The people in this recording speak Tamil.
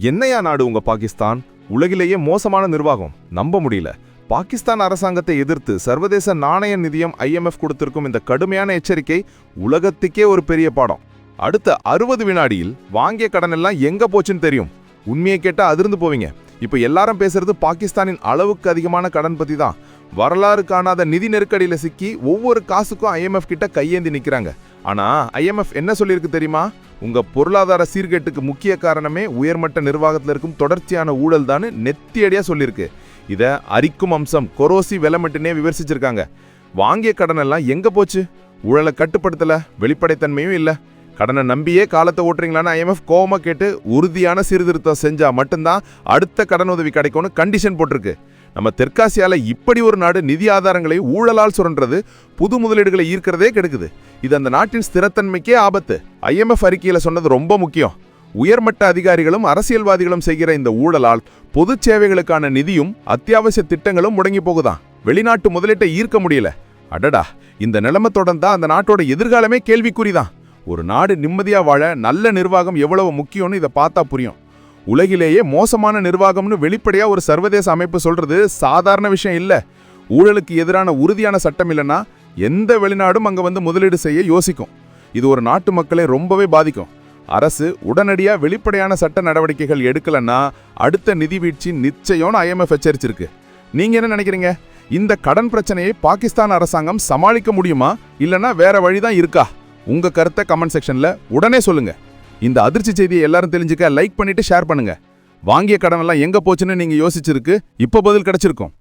என்னையா நாடு உங்க பாகிஸ்தான்? உலகிலேயே மோசமான நிர்வாகம். நம்ப முடியல. பாகிஸ்தான் அரசாங்கத்தை எதிர்த்து சர்வதேச நாணய நிதியம் ஐஎம்எஃப் கொடுத்திருக்கும் இந்த கடுமையான எச்சரிக்கை உலகத்துக்கே ஒரு பெரிய பாடம். அடுத்த அறுபது வினாடியில் வாங்கிய கடன் எல்லாம் எங்க போச்சுன்னு தெரியும். உண்மையை கேட்டால் அதிர்ந்து போவீங்க. இப்போ எல்லாரும் பேசுறது பாகிஸ்தானின் அளவுக்கு அதிகமான கடன் பத்தி தான் வரலாறு காணாத நிதி நெருக்கடியில் சிக்கி ஒவ்வொரு காசுக்கும் ஐஎம்எஃப் கிட்ட கையேந்தி நிற்கிறாங்க ஆனா ஐஎம்எஃப் என்ன சொல்லியிருக்கு தெரியுமா? உங்க பொருளாதார சீர்கேட்டுக்கு முக்கிய காரணமே உயர்மட்ட நிர்வாகத்தில் இருக்கும் தொடர்ச்சியான ஊழல் தான் நெத்தியடியா சொல்லியிருக்கு. இதை அரிக்கும் அம்சம் கொரோசி வெலமெட்டுனே விமர்சிச்சிருக்காங்க. வாங்கிய கடன் எல்லாம் எங்க போச்சு? ஊழலை கட்டுப்படுத்தல வெளிப்படைத்தன்மையும் இல்லை. கடனை நம்பியே காலத்தை ஓட்டுறீங்களான்னு ஐஎம்எஃப் கோவமா கேட்டு உறுதியான சீர்திருத்தம் செஞ்சா மட்டும்தான் அடுத்த கடன் உதவி கிடைக்கும்னு கண்டிஷன் போட்டிருக்கு. நம்ம தெற்காசியாவில் இப்படி ஒரு நாடு நிதி ஆதாரங்களை ஊழலால் சுரன்றது புது முதலீடுகளை ஈர்க்கிறதே கெடுக்குது. இது அந்த நாட்டின் ஸ்திரத்தன்மைக்கே ஆபத்து. ஐஎம்எஃப் அறிக்கையில் சொன்னது ரொம்ப முக்கியம். உயர்மட்ட அதிகாரிகளும் அரசியல்வாதிகளும் செய்கிற இந்த ஊழலால் பொது சேவைகளுக்கான நிதியும் அத்தியாவசிய திட்டங்களும் முடங்கி போகுதான். வெளிநாட்டு முதலீட்டை ஈர்க்க முடியல. அடடா இந்த நிலைமை தொடர்ந்தா அந்த நாட்டோட எதிர்காலமே கேள்விக்குறிதான். ஒரு நாடு நிம்மதியாக வாழ நல்ல நிர்வாகம் எவ்வளவு முக்கியம்னு இதை பார்த்தா புரியும். உலகிலேயே மோசமான நிர்வாகம்னு வெளிப்படையாக ஒரு சர்வதேச அமைப்பு சொல்கிறது சாதாரண விஷயம் இல்லை. ஊழலுக்கு எதிரான உறுதியான சட்டம் இல்லைன்னா எந்த வெளிநாடும் அங்கே வந்து முதலீடு செய்ய யோசிக்கும். இது ஒரு நாட்டு மக்களை ரொம்பவே பாதிக்கும். அரசு உடனடியாக வெளிப்படையான சட்ட நடவடிக்கைகள் எடுக்கலைன்னா அடுத்த நிதி வீழ்ச்சி நிச்சயம்னு ஐஎம்எஃப் எச்சரிச்சிருக்கு. நீங்கள் என்ன நினைக்கிறீங்க? இந்த கடன் பிரச்சனையை பாகிஸ்தான் அரசாங்கம் சமாளிக்க முடியுமா? இல்லைன்னா வேற வழிதான் இருக்கா? உங்கள் கருத்தை கமெண்ட் செக்ஷனில் உடனே சொல்லுங்கள் இந்த அதிர்ச்சி செய்தியை எல்லாரும் தெரிஞ்சுக்க லைக் பண்ணிட்டு ஷேர் பண்ணுங்க. வாங்கிய கடன் எல்லாம் எங்க போச்சுன்னு நீங்க யோசிச்சிருக்கு இப்ப பதில் கிடைச்சிருக்கும்.